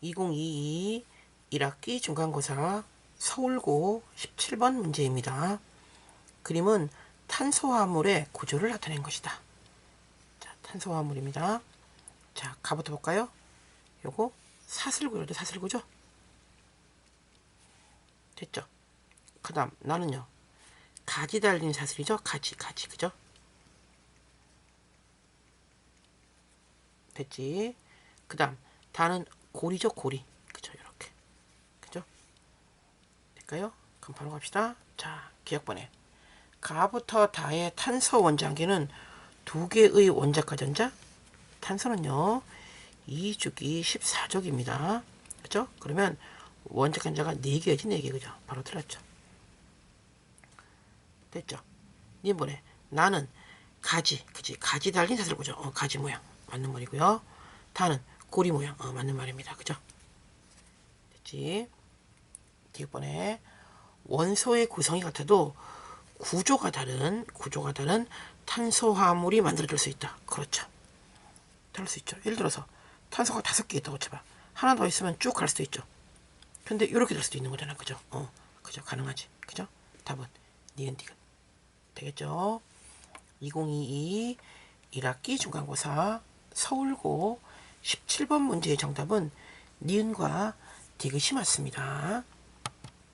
2022 1학기 중간고사 서울고 17번 문제입니다. 그림은 탄소화물의 구조를 나타낸 것이다. 자, 탄소화물입니다. 자, 가부터 볼까요? 요거 사슬구조죠, 사슬구조. 됐죠? 그 다음, 나는요. 가지 달린 사슬이죠? 가지, 가지, 그죠? 됐지? 그 다음, 다는 고리죠, 고리. 그죠, 이렇게. 그죠? 될까요? 그럼 바로 갑시다. 자, 기억번에. 가부터 다의 탄소 원장계는 두 개의 원자과 전자. 탄소는요, 2주기 14족입니다. 그죠? 그러면 원자과 전자가 4개지, 4개. 그죠? 바로 틀렸죠. 됐죠? 님번에 나는 가지, 그지? 가지 달린 사슬 보죠. 어, 가지 모양. 맞는 말이고요. 다는 고리 모양. 어, 맞는 말입니다. 그죠? 됐지? 뒷번에 원소의 구성이 같아도 구조가 다른 구조가 다른 탄소화물이 만들어질 수 있다. 그렇죠. 다를 수 있죠. 예를 들어서 탄소가 다섯 개 있다고 쳐봐. 하나 더 있으면 쭉 갈 수도 있죠. 근데 이렇게 될 수도 있는 거잖아. 그죠? 어, 그죠? 가능하지. 그죠? 답은 니은 디귿. 되겠죠? 2022 1학기 중간고사 서울고 17번 문제의 정답은 니은과 디귿이 맞습니다.